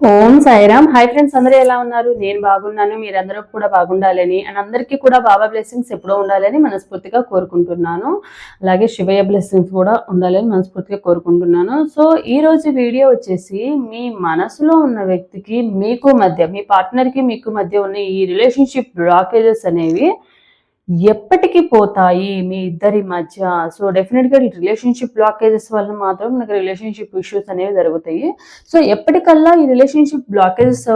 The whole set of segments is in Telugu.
ఓం సాయిరామ్. హై ఫ్రెండ్స్ అందరూ ఎలా ఉన్నారు? నేను బాగున్నాను మీరందరూ కూడా బాగుండాలని అండ్ అందరికీ కూడా బాబా బ్లెస్సింగ్స్ ఎప్పుడూ ఉండాలని మనస్ఫూర్తిగా కోరుకుంటున్నాను. అలాగే శివయ్య బ్లెస్సింగ్స్ కూడా ఉండాలని మనస్ఫూర్తిగా కోరుకుంటున్నాను. సో ఈ రోజు వీడియో వచ్చేసి మీ మనసులో ఉన్న వ్యక్తికి మీకు మధ్య మీ పార్ట్నర్కి మీకు మధ్య ఉన్న ఈ రిలేషన్షిప్ బ్లాకేజెస్ అనేవి ఎప్పటికీ పోతాయి మీ ఇద్దరి మధ్య? సో డెఫినెట్గా ఈ రిలేషన్షిప్ బ్లాకేజెస్ వల్ల మాత్రం మనకి రిలేషన్షిప్ ఇష్యూస్ అనేవి జరుగుతాయి. సో ఎప్పటికల్లా ఈ రిలేషన్షిప్ బ్లాకేజెస్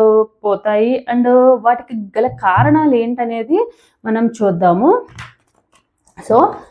పోతాయి? అండ్ వాటికి గల కారణాలు ఏంటనేది మనం చూద్దాము. సో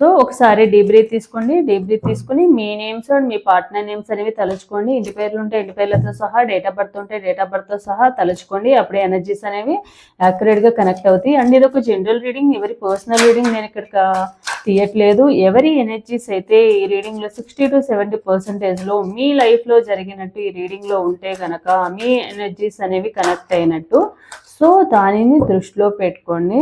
సో ఒకసారి డీబ్రీ తీసుకోండి. డీబ్రీ తీసుకుని మీ నేమ్స్ అండ్ మీ పార్ట్నర్ నేమ్స్ అనేవి తలుచుకోండి. ఇంటి పేర్లు ఉంటే ఇంటి పేర్లతో సహా డేట్ ఆఫ్ బర్త్ ఉంటే డేట్ ఆఫ్ బర్త్తో సహా తలుచుకోండి. అప్పుడే ఎనర్జీస్ అనేవి యాక్యురేట్గా కనెక్ట్ అవుతాయి. అండ్ ఇది ఒక జనరల్ రీడింగ్ ఎవరి పర్సనల్ రీడింగ్ నేను ఇక్కడ తీయట్లేదు. ఎవరి ఎనర్జీస్ అయితే ఈ రీడింగ్లో సిక్స్టీ టు సెవెంటీ పర్సెంటేజ్లో మీ లైఫ్లో జరిగినట్టు ఈ రీడింగ్లో ఉంటే కనుక మీ ఎనర్జీస్ అనేవి కనెక్ట్ అయినట్టు. సో దానిని దృష్టిలో పెట్టుకోండి.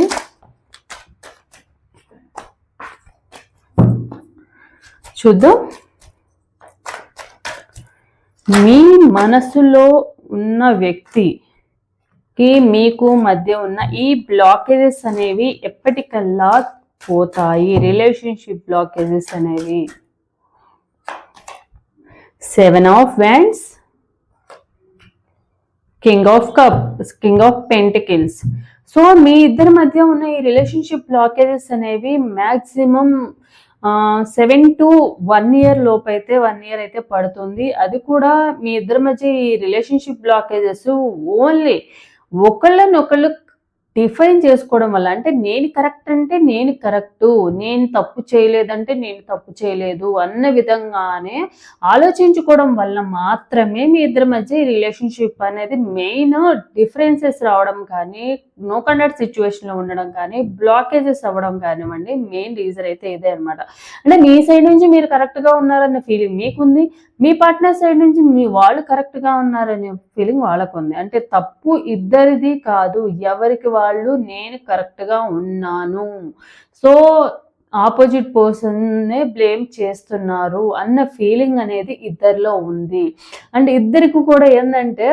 చూద్దాం. మీ మనసులో ఉన్న వ్యక్తికి మీకు మధ్య ఉన్న ఈ బ్లాకేజెస్ అనేవి ఎప్పటికల్లా పోతాయి? రిలేషన్షిప్ బ్లాకేజెస్ అనేవి. Seven of wands king of cup king of pentacles so మీ ఇద్దరి మధ్య ఉన్న ఈ రిలేషన్షిప్ బ్లాకేజెస్ అనేవి maximum seven to one year లోపు అయితే వన్ ఇయర్ అయితే పడుతుంది. అది కూడా మీ ఇద్దరి మధ్య ఈ రిలేషన్షిప్ బ్లాకేజెస్ ఓన్లీ ఒకళ్ళనొకళ్ళు డిఫైన్ చేసుకోవడం వల్ల అంటే నేను కరెక్ట్ అంటే నేను కరెక్టు నేను తప్పు చేయలేదంటే నేను తప్పు చేయలేదు అన్న విధంగానే ఆలోచించుకోవడం వల్ల మాత్రమే మీ ఇద్దరి మధ్య ఈ రిలేషన్షిప్ అనేది మెయిన్ డిఫరెన్సెస్ రావడం కానీ నో కండక్ట్ సిచ్యువేషన్లో ఉండడం కానీ బ్లాకేజెస్ అవ్వడం కానివ్వండి మెయిన్ రీజన్ అయితే ఇదే అనమాట అంటే మీ సైడ్ నుంచి మీరు కరెక్ట్గా ఉన్నారన్న ఫీలింగ్ మీకుంది మీ పార్ట్నర్ సైడ్ నుంచి మీ వాళ్ళు కరెక్ట్గా ఉన్నారనే ఫీలింగ్ వాళ్ళకు ఉంది అంటే తప్పు ఇద్దరిది కాదు ఎవరికి వాళ్ళు వాళ్ళు నేను కరెక్ట్గా ఉన్నాను. సో ఆపోజిట్ పర్సన్నే బ్లేమ్ చేస్తున్నారు అన్న ఫీలింగ్ అనేది ఇద్దరిలో ఉంది. అండ్ ఇద్దరికి కూడా ఏంటంటే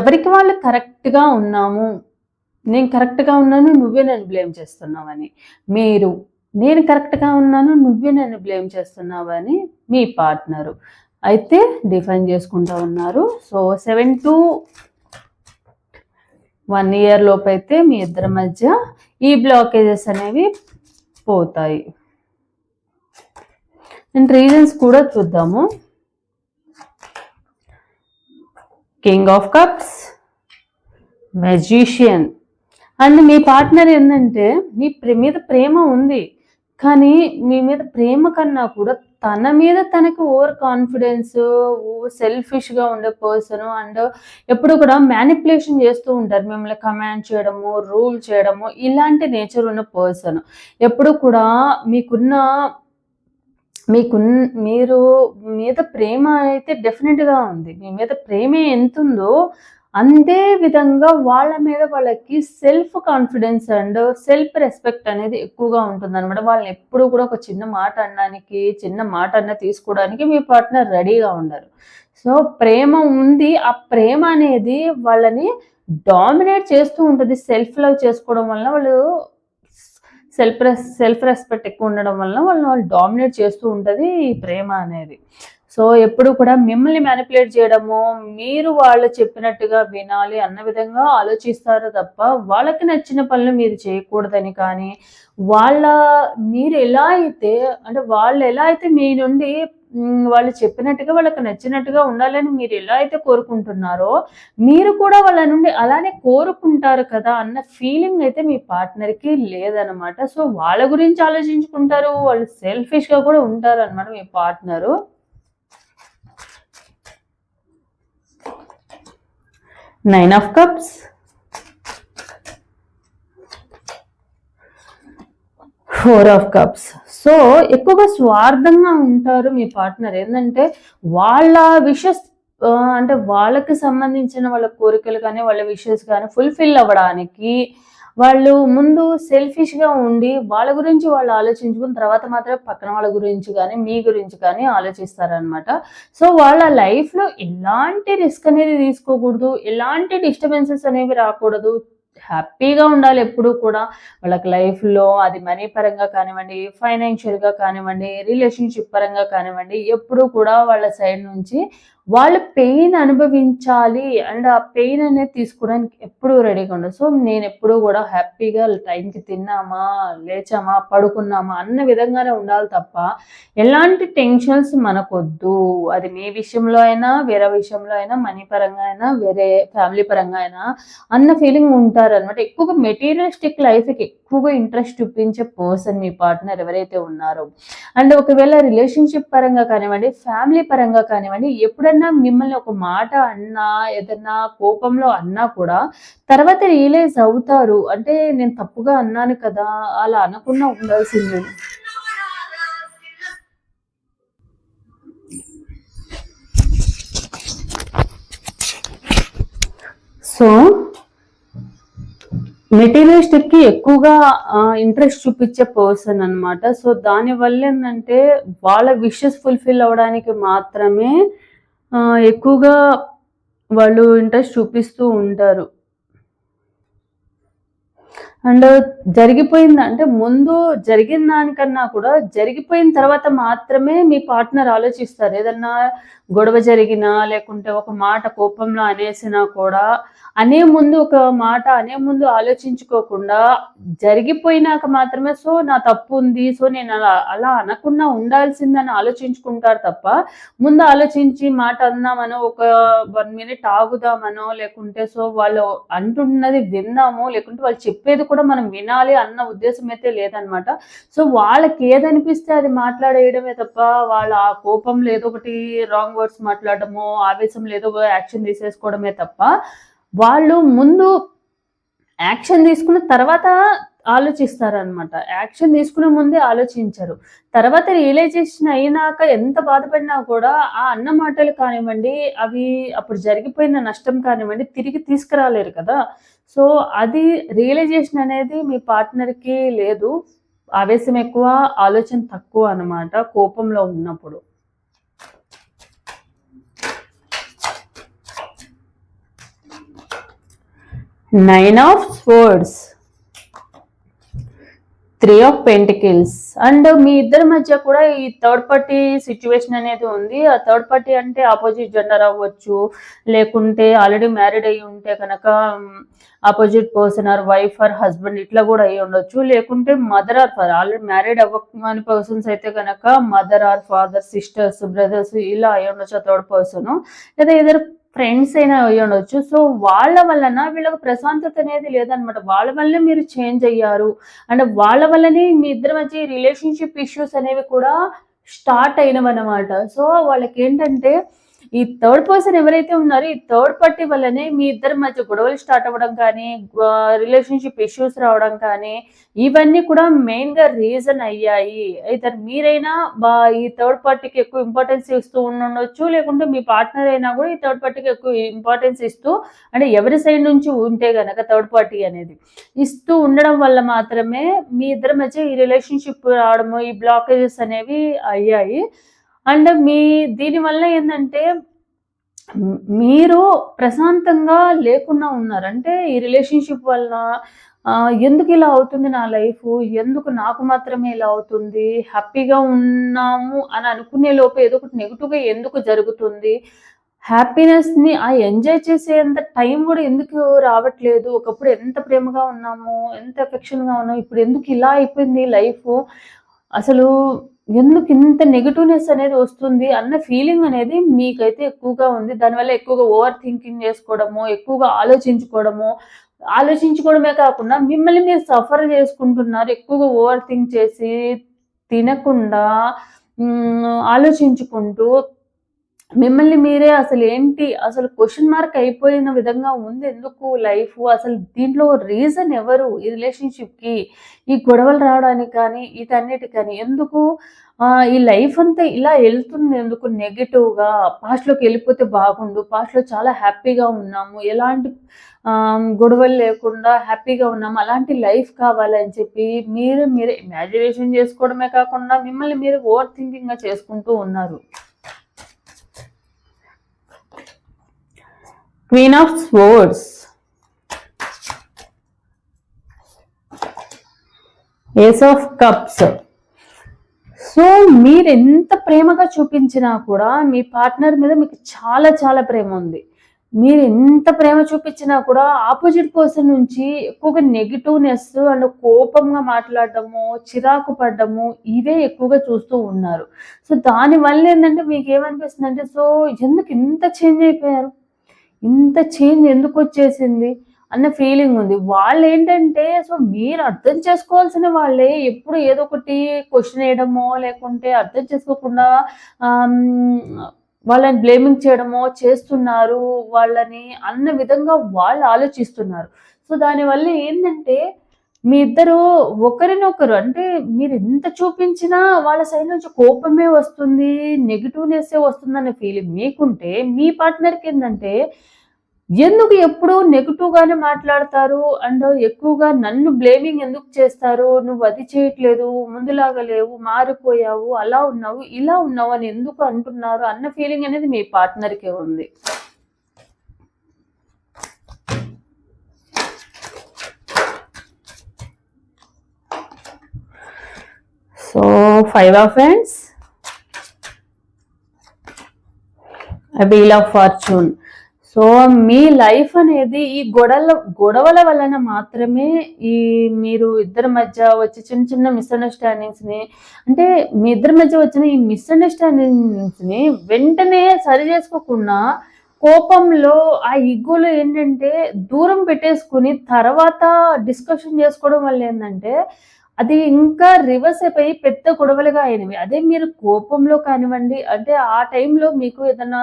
ఎవరికి వాళ్ళు కరెక్ట్గా ఉన్నాము నేను కరెక్ట్గా ఉన్నాను నువ్వే నన్ను బ్లేమ్ చేస్తున్నావని. మీరు నేను కరెక్ట్గా ఉన్నాను నువ్వే నన్ను బ్లేమ్ చేస్తున్నావని మీ పార్ట్నరు. అయితే డిఫైన్ చేసుకుంటూ ఉన్నారు. So seven to one year లోపు అయితే మీ ఇద్దరి మధ్య ఈ బ్లాకేజెస్ అనేవి పోతాయి. అండ్ రీజన్స్ కూడా చూద్దాము. King of cups magician and me partner ఏంటంటే మీ ప్రే- మీద ప్రేమ ఉంది. కానీ మీ మీద ప్రేమ కన్నా కూడా తన మీద తనకు ఓవర్ కాన్ఫిడెన్స్ సెల్ఫిష్గా ఉండే పర్సన్ అండ్ ఎప్పుడు కూడా మ్యానిపులేషన్ చేస్తూ ఉంటారు. మిమ్మల్ని కమాండ్ చేయడము రూల్ చేయడము ఇలాంటి నేచర్ ఉన్న పర్సన్. ఎప్పుడు కూడా మీకున్న మీకు మీరు మీద ప్రేమ అయితే డెఫినెట్గా ఉంది. మీ మీద ప్రేమ ఎంత ఉందో అందే విధంగా వాళ్ళ మీద వాళ్ళకి self confidence and self respect అనేది ఎక్కువగా ఉంటుంది అనమాట వాళ్ళని ఎప్పుడు కూడా ఒక చిన్న మాట అనడానికి చిన్న మాట అన్న తీసుకోవడానికి మీ పార్ట్నర్ రెడీగా ఉండరు. సో ప్రేమ ఉంది. ఆ ప్రేమ అనేది వాళ్ళని డామినేట్ చేస్తూ ఉంటుంది. సెల్ఫ్ లవ్ చేసుకోవడం వల్ల వాళ్ళు సెల్ఫ్ రెస్ సెల్ఫ్ రెస్పెక్ట్ ఎక్కువ ఉండడం వల్ల వాళ్ళని వాళ్ళు డామినేట్ చేస్తూ ఉంటుంది ఈ ప్రేమ అనేది. సో ఎప్పుడు కూడా మిమ్మల్ని మ్యానిపులేట్ చేయడము మీరు వాళ్ళు చెప్పినట్టుగా వినాలి అన్న విధంగా ఆలోచిస్తారు తప్ప వాళ్ళకి నచ్చిన పనులు మీరు చేయకూడదని కానీ వాళ్ళ మీరు ఎలా అయితే అంటే వాళ్ళు ఎలా అయితే మీ నుండి వాళ్ళు చెప్పినట్టుగా వాళ్ళకి నచ్చినట్టుగా ఉండాలని మీరు ఎలా అయితే కోరుకుంటున్నారో మీరు కూడా వాళ్ళ నుండి అలానే కోరుకుంటారు కదా అన్న ఫీలింగ్ అయితే మీ పార్ట్నర్కి లేదనమాట సో వాళ్ళ గురించి ఆలోచించుకుంటారు వాళ్ళు సెల్ఫిష్గా కూడా ఉంటారు అనమాట మీ partner nine of cups four of cups so ఎక్కువగా స్వార్థంగా ఉంటారు మీ పార్ట్నర్ ఏంటంటే వాళ్ళ విషస్ అంటే వాళ్ళకి సంబంధించిన వాళ్ళ కోరికలు కానీ వాళ్ళ విషయస్ కానీ ఫుల్ఫిల్ అవ్వడానికి వాళ్ళు ముందు సెల్ఫిష్గా ఉండి వాళ్ళ గురించి వాళ్ళు ఆలోచించుకున్న తర్వాత మాత్రమే పక్కన వాళ్ళ గురించి కానీ మీ గురించి కానీ ఆలోచిస్తారనమాట సో వాళ్ళ లైఫ్లో ఎలాంటి రిస్క్ అనేది తీసుకోకూడదు ఎలాంటి డిస్టర్బెన్సెస్ అనేవి రాకూడదు. హ్యాపీగా ఉండాలి ఎప్పుడు కూడా. వాళ్ళకి లైఫ్లో అది మనీ పరంగా కానివ్వండి ఫైనాన్షియల్గా కానివ్వండి రిలేషన్షిప్ పరంగా కానివ్వండి ఎప్పుడు కూడా వాళ్ళ సైడ్ నుంచి వాళ్ళు పెయిన్ అనుభవించాలి అండ్ ఆ పెయిన్ అనేది తీసుకోవడానికి ఎప్పుడూ రెడీగా ఉండదు సో నేను ఎప్పుడూ కూడా హ్యాపీగా టైంకి తిన్నామా లేచామా పడుకున్నామా అన్న విధంగానే ఉండాలి తప్ప ఎలాంటి టెన్షన్స్ మనకొద్దు. అది మీ విషయంలో అయినా వేరే విషయంలో అయినా మనీ పరంగా అయినా వేరే ఫ్యామిలీ పరంగా అయినా అన్న ఫీలింగ్ ఉంటారు అనమాట ఎక్కువగా మెటీరియలిస్టిక్ లైఫ్కి ఎక్కువగా ఇంట్రెస్ట్ చూపించే పర్సన్ మీ పార్ట్నర్ ఎవరైతే ఉన్నారో. అండ్ ఒకవేళ రిలేషన్షిప్ పరంగా కానివ్వండి ఫ్యామిలీ పరంగా కానివ్వండి ఎప్పుడన్నా మిమ్మల్ని ఒక మాట అన్నా ఏదన్నా కోపంలో అన్నా కూడా తర్వాత రియలైజ్ అవుతారు. అంటే నేను తప్పుగా అన్నాను కదా అలా అనకుండా ఉండాల్సిందే. సో మెటీరియలిస్టిక్కి ఎక్కువగా ఇంట్రెస్ట్ చూపించే పర్సన్ అనమాట సో దాని వల్ల ఏంటంటే వాళ్ళ విషెస్ ఫుల్ఫిల్ అవడానికి మాత్రమే ఎక్కువగా వాళ్ళు ఇంట్రెస్ట్ చూపిస్తూ ఉంటారు. అండ్ జరిగిపోయింది అంటే ముందు జరిగిన దానికన్నా కూడా జరిగిపోయిన తర్వాత మాత్రమే మీ పార్ట్నర్ ఆలోచిస్తారు. ఏదన్నా గొడవ జరిగినా లేకుంటే ఒక మాట కోపంలో అనేసినా కూడా అనే ముందు ఒక మాట అనే ముందు ఆలోచించుకోకుండా జరిగిపోయినాక మాత్రమే సో నా తప్పు ఉంది సో నేను అలా అలా అనకుండా ఉండాల్సిందని ఆలోచించుకుంటారు తప్ప ముందు ఆలోచించి మాట అందామనో ఒక వన్ మినిట్ ఆగుదామనో లేకుంటే సో వాళ్ళు అంటున్నది విన్నాము లేకుంటే వాళ్ళు చెప్పేది కూడా మనం వినాలి అన్న ఉద్దేశం అయితే లేదనమాట సో వాళ్ళకి ఏదనిపిస్తే అది మాట్లాడేయడమే తప్ప వాళ్ళ ఆ కోపం లేదో ఒకటి రాంగ్ వర్డ్స్ మాట్లాడటము ఆవేశం లేదో యాక్షన్ తీసేసుకోవడమే తప్ప వాళ్ళు ముందు యాక్షన్ తీసుకున్న తర్వాత ఆలోచిస్తారనమాట యాక్షన్ తీసుకునే ముందే ఆలోచించరు. తర్వాత రియలైజేషన్ అయినాక ఎంత బాధపడినా కూడా ఆ అన్న మాటలు కానివ్వండి అవి అప్పుడు జరిగిపోయిన నష్టం కానివ్వండి తిరిగి తీసుకురాలేరు కదా. సో అది రియలైజేషన్ అనేది మీ పార్ట్నర్కి లేదు. ఆవేశం ఎక్కువ ఆలోచన తక్కువ అనమాట కోపంలో ఉన్నప్పుడు. Nine of swords. Three of pentacles. And మీ ఇద్దరి మధ్య కూడా ఈ థర్డ్ పార్టీ సిచ్యువేషన్ అనేది ఉంది. ఆ థర్డ్ పార్టీ అంటే ఆపోజిట్ జెండర్ అవ్వచ్చు లేకుంటే ఆల్రెడీ మ్యారీడ్ అయ్యి ఉంటే కనుక opposite person or wife or husband ఇట్లా కూడా అయ్యి ఉండొచ్చు. లేకుంటే mother or father already married అవ్వని పర్సన్స్ అయితే కనుక mother or father sisters brothers ఇలా అయ్యి ఉండొచ్చు ఆ థర్డ్ పర్సన్. లేదా ఇద్దరు ఫ్రెండ్స్ అయినా అయ్యి ఉండొచ్చు. సో వాళ్ళ వలన వీళ్ళకి ప్రశాంతత అనేది లేదనమాట వాళ్ళ వల్లనే మీరు చేంజ్ అయ్యారు. అండ్ వాళ్ళ వల్లనే మీ ఇద్దరి మధ్య రిలేషన్షిప్ ఇష్యూస్ అనేవి కూడా స్టార్ట్ అయినవన్నమాట. సో వాళ్ళకి ఏంటంటే ఈ థర్డ్ పర్సన్ ఎవరైతే ఉన్నారో ఈ థర్డ్ పార్టీ వల్లనే మీ ఇద్దరి మధ్య గొడవలు స్టార్ట్ అవ్వడం కానీ రిలేషన్షిప్ ఇష్యూస్ రావడం కానీ ఇవన్నీ కూడా మెయిన్గా రీజన్ అయ్యాయి. అయితే మీరైనా ఈ థర్డ్ పార్టీకి ఎక్కువ ఇంపార్టెన్స్ ఇస్తూ ఉండొచ్చు లేకుంటే మీ పార్ట్నర్ అయినా కూడా ఈ థర్డ్ పార్టీకి ఎక్కువ ఇంపార్టెన్స్ ఇస్తూ అంటే ఎవరి సైడ్ నుంచి ఉంటే గనక థర్డ్ పార్టీ అనేది ఇస్తూ ఉండడం వల్ల మాత్రమే మీ ఇద్దరి మధ్య ఈ రిలేషన్షిప్ రావడము ఈ బ్లాకేజెస్ అనేవి అయ్యాయి. అండ్ మీ దీనివల్ల ఏంటంటే మీరు ప్రశాంతంగా లేకుండా ఉన్నారు. అంటే ఈ రిలేషన్షిప్ వల్ల ఎందుకు ఇలా అవుతుంది నా లైఫ్? ఎందుకు నాకు మాత్రమే ఇలా అవుతుంది? హ్యాపీగా ఉన్నాము అని అనుకునే లోపు ఏదో ఒకటి నెగిటివ్గా ఎందుకు జరుగుతుంది? హ్యాపీనెస్ని ఆ ఎంజాయ్ చేసేంత టైం కూడా ఎందుకు రావట్లేదు? ఒకప్పుడు ఎంత ప్రేమగా ఉన్నాము? ఎంత ఎఫెక్షన్గా ఉన్నాము? ఇప్పుడు ఎందుకు ఇలా అయిపోయింది లైఫ్? అసలు ఎందుకు ఇంత నెగిటివ్నెస్ అనేది వస్తుంది అన్న ఫీలింగ్ అనేది మీకైతే ఎక్కువగా ఉంది. దానివల్ల ఎక్కువగా ఓవర్ థింకింగ్ చేసుకోవడము ఎక్కువగా ఆలోచించుకోవడము ఆలోచించుకోవడమే కాకుండా మిమ్మల్ని మీరు సఫర్ చేసుకుంటున్నారు ఎక్కువగా ఓవర్ థింక్ చేసి తినకుండా ఆలోచించుకుంటూ మిమ్మల్ని మీరే అసలు ఏంటి? అసలు క్వశ్చన్ మార్క్ అయిపోయిన విధంగా ఉంది. ఎందుకు లైఫ్ అసలు దీంట్లో రీజన్ ఎవరు? ఈ రిలేషన్షిప్కి ఈ గొడవలు రావడానికి కానీ వీటన్నిటి కానీ ఎందుకు? ఈ లైఫ్ అంతా ఇలా వెళ్తుంది. ఎందుకు? నెగిటివ్గా పాస్ట్లోకి వెళ్ళిపోతే బాగుండు. పాస్ట్లో చాలా హ్యాపీగా ఉన్నాము. ఎలాంటి గొడవలు లేకుండా హ్యాపీగా ఉన్నాము. అలాంటి లైఫ్ కావాలని చెప్పి మీరు మీరే ఇమాజినేషన్ చేసుకోవడమే కాకుండా మిమ్మల్ని మీరు ఓవర్ థింకింగ్గా చేసుకుంటూ ఉన్నారు. Queen of swords ace of cups so మీరు ఎంత ప్రేమగా చూపించినా కూడా మీ పార్ట్నర్ మీద మీకు చాలా చాలా ప్రేమ ఉంది. మీరు ఎంత ప్రేమ చూపించినా కూడా ఆపోజిట్ పర్సన్ నుంచి ఎక్కువగా నెగిటివ్నెస్ అండ్ కోపంగా మాట్లాడటము చిరాకు పడ్డము ఇవే ఎక్కువగా చూస్తూ ఉన్నారు. సో దానివల్ల ఏంటంటే మీకు ఏమనిపిస్తుంది అంటే సో ఎందుకు ఇంత చేంజ్ అయిపోయారు? ఇంత చేంజ్ ఎందుకు వచ్చేసింది అన్న ఫీలింగ్ ఉంది. వాళ్ళు ఏంటంటే సో మీరు అర్థం చేసుకోవాల్సిన వాళ్ళే. ఎప్పుడు ఏదో ఒకటి క్వశ్చన్ వేయడమో లేకుంటే అర్థం చేసుకోకుండా వాళ్ళని బ్లేమింగ్ చేయడమో చేస్తున్నారు వాళ్ళని అన్న విధంగా వాళ్ళు ఆలోచిస్తున్నారు. సో దానివల్ల ఏంటంటే మీ ఇద్దరు ఒకరినొకరు అంటే మీరు ఎంత చూపించినా వాళ్ళ సైడ్ నుంచి కోపమే వస్తుంది నెగిటివ్నెస్ వస్తుందనే ఫీలింగ్ మీకుంటే మీ పార్ట్నర్కి ఏంటంటే ఎందుకు ఎప్పుడు నెగిటివ్గానే మాట్లాడతారు? అండ్ ఎక్కువగా నన్ను బ్లేమింగ్ ఎందుకు చేస్తారు? నువ్వు అది చేయట్లేదు ముందులాగా లేవు మారిపోయావు అలా ఉన్నావు ఇలా ఉన్నావు అని ఎందుకు అంటున్నారు? అన్న ఫీలింగ్ అనేది మీ పార్ట్నర్కే ఉంది. So five of friends wheel of fortune so me life అనేది ఈ గొడవల గొడవల వలన మాత్రమే ఈ మీరు ఇద్దరి మధ్య వచ్చే చిన్న చిన్న మిస్అండర్స్టాండింగ్స్ని అంటే మీ ఇద్దరి మధ్య వచ్చిన ఈ మిస్అండర్స్టాండింగ్స్ని వెంటనే సరి చేసుకోకుండా కోపంలో ఆ ఇగ్గులు ఏంటంటే దూరం పెట్టేసుకుని తర్వాత డిస్కషన్ చేసుకోవడం వల్ల ఏంటంటే అది ఇంకా రివర్స్ అయిపోయి పెద్ద గొడవలుగా అయినవి. అదే మీరు కోపంలో కానివ్వండి అంటే ఆ టైంలో మీకు ఏదైనా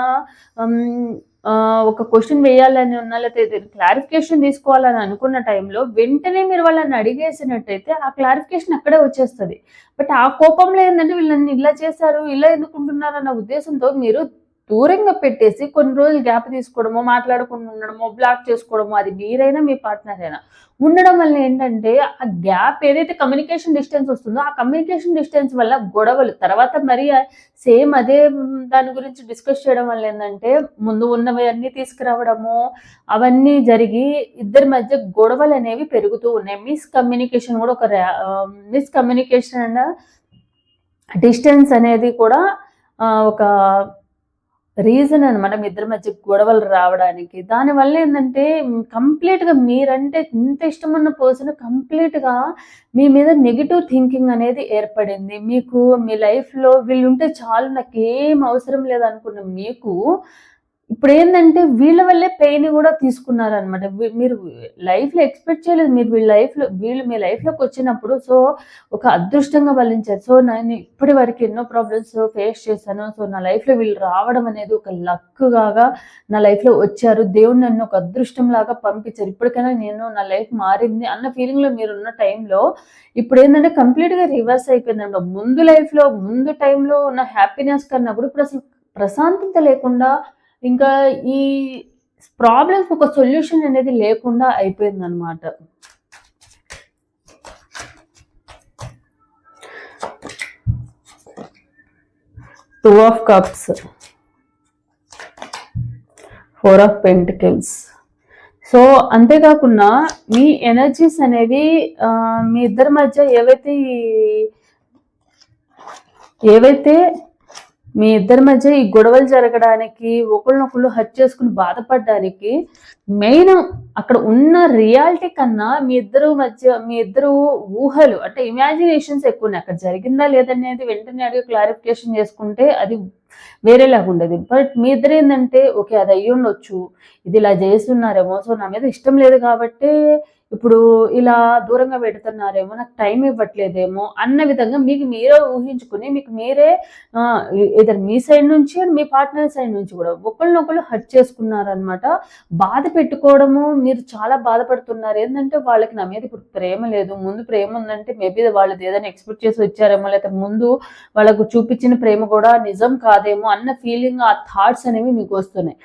ఒక క్వశ్చన్ వేయాలని ఉన్నా లేకపోతే క్లారిఫికేషన్ తీసుకోవాలని అనుకున్న టైంలో వెంటనే మీరు వాళ్ళని అడిగేసినట్టయితే ఆ క్లారిఫికేషన్ అక్కడే వచ్చేస్తుంది. బట్ ఆ కోపంలో ఏంటంటే వీళ్ళని ఇలా చేశారు ఇలా ఎందుకుంటున్నారు అన్న ఉద్దేశంతో మీరు దూరంగా పెట్టేసి కొన్ని రోజులు గ్యాప్ తీసుకోవడమో మాట్లాడకుండా ఉండడమో బ్లాక్ చేసుకోవడమో అది మీరైనా మీ పార్ట్నర్ అయినా ఉండడం వల్ల ఏంటంటే ఆ గ్యాప్ ఏదైతే కమ్యూనికేషన్ డిస్టెన్స్ వస్తుందో ఆ కమ్యూనికేషన్ డిస్టెన్స్ వల్ల గొడవలు తర్వాత మరి సేమ్ అదే దాని గురించి డిస్కస్ చేయడం వల్ల ఏంటంటే ముందు ఉన్నవి అన్నీ తీసుకురావడము అవన్నీ జరిగి ఇద్దరి మధ్య గొడవలు అనేవి పెరుగుతూ ఉన్నాయి. మిస్ కమ్యూనికేషన్ కూడా ఒక మిస్ కమ్యూనికేషన్ అండ్ డిస్టెన్స్ అనేది కూడా ఒక రీజన్ అనమాట మీ ఇద్దరి మధ్య గొడవలు రావడానికి. దానివల్ల ఏంటంటే కంప్లీట్గా మీరంటే ఇంత ఇష్టమున్న పర్సన్ కంప్లీట్గా మీ మీద నెగిటివ్ థింకింగ్ అనేది ఏర్పడింది. మీకు మీ లైఫ్లో వీళ్ళు ఉంటే చాలు నాకు ఏం అవసరం లేదనుకున్న మీకు ఇప్పుడు ఏంటంటే వీళ్ళ వల్లే పెయిన్ కూడా తీసుకున్నారు అనమాట మీరు లైఫ్లో ఎక్స్పెక్ట్ చేయలేదు. మీరు వీళ్ళ లైఫ్లో వీళ్ళు మీ లైఫ్లోకి వచ్చినప్పుడు సో ఒక అదృష్టంగా వలించారు సో నేను ఇప్పటి వరకు ఎన్నో ప్రాబ్లమ్స్ ఫేస్ చేశాను. సో నా లైఫ్లో వీళ్ళు రావడం అనేది ఒక లక్గా నా లైఫ్లో వచ్చారు. దేవుడు నన్ను ఒక అదృష్టం లాగా పంపించారు. ఇప్పటికైనా నేను నా లైఫ్ మారింది అన్న ఫీలింగ్లో మీరు ఉన్న టైంలో ఇప్పుడు ఏంటంటే కంప్లీట్గా రివర్స్ అయిపోయిందండి ముందు లైఫ్లో ముందు టైంలో ఉన్న హ్యాపీనెస్ కన్నా కూడా ఇప్పుడు అసలు ప్రశాంతత లేకుండా ఇంకా ఈ ప్రాబ్లమ్స్ ఒక సొల్యూషన్ అనేది లేకుండా అయిపోయింది అనమాట two of cups four of pentacles so అంతేకాకుండా మీ ఎనర్జీస్ అనేవి మీ ఇద్దరి మధ్య ఏవైతే ఏవైతే మీ ఇద్దరి మధ్య ఈ గొడవలు జరగడానికి ఒకళ్ళనొకళ్ళు హట్ చేసుకుని బాధపడడానికి మెయిన్ అక్కడ ఉన్న రియాలిటీ కన్నా మీ ఇద్దరు మధ్య మీ ఇద్దరు ఊహలు అంటే ఇమాజినేషన్స్ ఎక్కువ ఉన్నాయి. అక్కడ జరిగిందా లేదనేది వెంటనే అడిగి క్లారిఫికేషన్ చేసుకుంటే అది వేరేలాగా ఉండేది. బట్ మీ ఇద్దరు ఏంటంటే ఓకే అది అయ్యి ఉండొచ్చు ఇది ఇలా చేస్తున్నారేమో. సో నా మీద ఇష్టం లేదు కాబట్టి ఇప్పుడు ఇలా దూరంగా పెడుతున్నారేమో నాకు టైం ఇవ్వట్లేదేమో అన్న విధంగా మీకు మీరే ఊహించుకుని మీకు మీరే ఇద్దరు మీ సైడ్ నుంచి మీ పార్ట్నర్ సైడ్ నుంచి కూడా ఒకళ్ళనొకళ్ళు హర్ట్ చేసుకున్నారనమాట బాధ పెట్టుకోవడము మీరు చాలా బాధపడుతున్నారు. ఏంటంటే వాళ్ళకి నా మీద ఇప్పుడు ప్రేమ లేదు. ముందు ప్రేమ ఉందంటే మేబీ వాళ్ళది ఏదైనా ఎక్స్పెక్ట్ చేసి వచ్చారేమో లేకపోతే ముందు వాళ్ళకు చూపించిన ప్రేమ కూడా నిజం కాదేమో అన్న ఫీలింగ్ ఆ థాట్స్ అనేవి మీకు వస్తున్నాయి.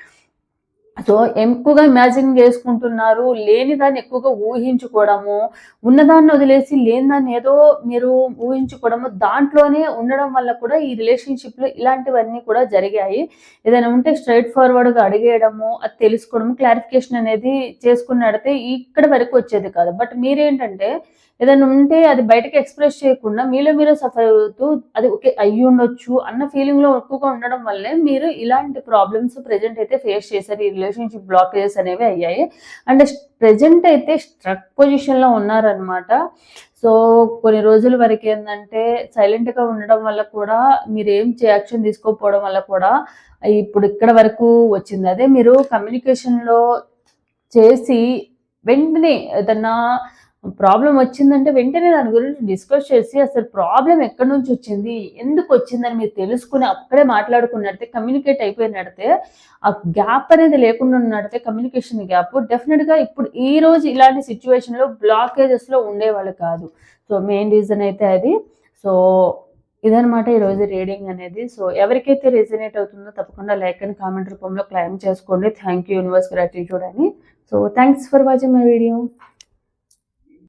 సో ఎక్కువగా ఇమాజిన్ చేసుకుంటున్నారు లేని దాన్ని ఎక్కువగా ఊహించుకోవడము ఉన్నదాన్ని వదిలేసి లేని దాన్ని ఏదో మీరు ఊహించుకోవడము దాంట్లోనే ఉండడం వల్ల కూడా ఈ రిలేషన్షిప్లో ఇలాంటివన్నీ కూడా జరిగాయి. ఏదైనా ఉంటే స్ట్రైట్ ఫార్వర్డ్గా అడిగేయడము అది తెలుసుకోవడము క్లారిఫికేషన్ అనేది చేసుకుని అడితే ఇక్కడ వరకు వచ్చేది కాదు. బట్ మీరేంటంటే ఏదైనా ఉంటే అది బయటకి ఎక్స్ప్రెస్ చేయకుండా మీలో మీరే సఫర్ అవుతూ అది ఓకే అయ్యి ఉండొచ్చు అన్న ఫీలింగ్లో ఎక్కువగా ఉండడం వల్లే మీరు ఇలాంటి ప్రాబ్లమ్స్ ప్రెజెంట్ అయితే ఫేస్ చేశారు ఈ రిలేషన్షిప్ బ్లాకేజెస్ అనేవి అయ్యాయి. అండ్ ప్రెజెంట్ అయితే స్ట్రక్ పొజిషన్లో ఉన్నారనమాట సో కొన్ని రోజుల వరకు ఏంటంటే సైలెంట్గా ఉండడం వల్ల కూడా మీరు ఏం యాక్షన్ తీసుకోకపోవడం వల్ల కూడా ఇప్పుడు ఇక్కడ వరకు వచ్చింది. అదే మీరు కమ్యూనికేషన్లో చేసి వెంటనే ఏదన్నా ప్రాబ్లం వచ్చిందంటే వెంటనే దాని గురించి డిస్కస్ చేసి అసలు ప్రాబ్లం ఎక్కడి నుంచి వచ్చింది ఎందుకు వచ్చిందని మీరు తెలుసుకుని అక్కడే మాట్లాడుకున్నట్టే కమ్యూనికేట్ అయిపోయినట్టే ఆ గ్యాప్ అనేది లేకుండా ఉన్నట్టే కమ్యూనికేషన్ గ్యాప్ డెఫినెట్గా ఇప్పుడు ఈ రోజు ఇలాంటి సిచ్యువేషన్లో బ్లాకేజెస్లో ఉండేవాళ్ళు కాదు. సో మెయిన్ రీజన్ అయితే అది. సో ఇదనమాట ఈరోజు రీడింగ్ అనేది. సో ఎవరికైతే రెజినేట్ అవుతుందో తప్పకుండా లైక్ అండ్ కామెంట్ రూపంలో క్లైమ్ చేసుకోండి. థ్యాంక్ యూ యూనివర్స్ గ్రాటిట్యూడ్ అని. So thanks for watching my video